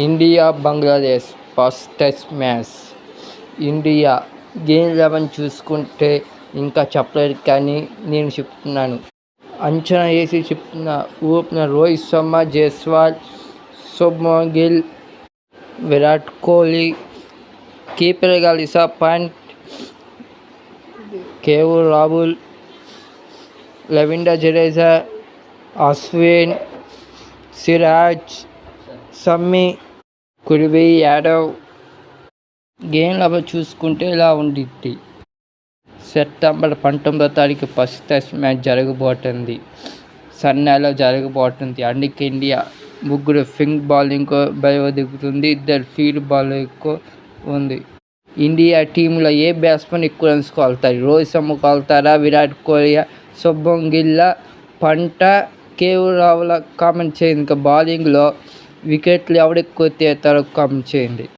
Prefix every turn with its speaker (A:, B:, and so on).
A: India Bangladesh first test match. India game eleven చూసుకుంటే ఇంకా చెప్పలేదు కానీ నేను చెప్తున్నాను. అంచనా వేసి చెప్తున్న ఓపెనర్ రోహిత్ శర్మ జైస్వాల్ శుభ్మన్ గిల్ విరాట్ కోహ్లీ కీపర్గా లిసా పంట్ కేఎల్ రాహుల్ లవిండర్ జడేజా అశ్విన్ సిరాజ్ సమ్మీ కుడివి యాదవ్ గేమ్ లెవెన్ చూసుకుంటే ఇలా ఉండిద్ది. సెప్టెంబర్ పంతొమ్మిదో తారీఖు ఫస్ట్ టెస్ట్ మ్యాచ్ జరగబోతుంది. సన్నాలో జరగబోతుంది. అందుకే ఇండియా ముగ్గురు ఫింగ్ బౌలింగ్ బయో దిగుతుంది ఇద్దరు ఫీల్డ్ బౌలింగ్ ఉంది. ఇండియా టీంలో ఏ బ్యాట్స్మెన్ ఎక్కువ రన్స్ కొలుతారు? రోహిత్ శర్మ కొలుతారా? విరాట్ కోహ్లీ? శుభం గిల్ల పంట? కేఎల్ రావుల కామెంట్ చేయండి. ఇంకా బౌలింగ్లో వికెట్లు ఎవడెక్కువ తీస్తాడో కమ్ చేయండి.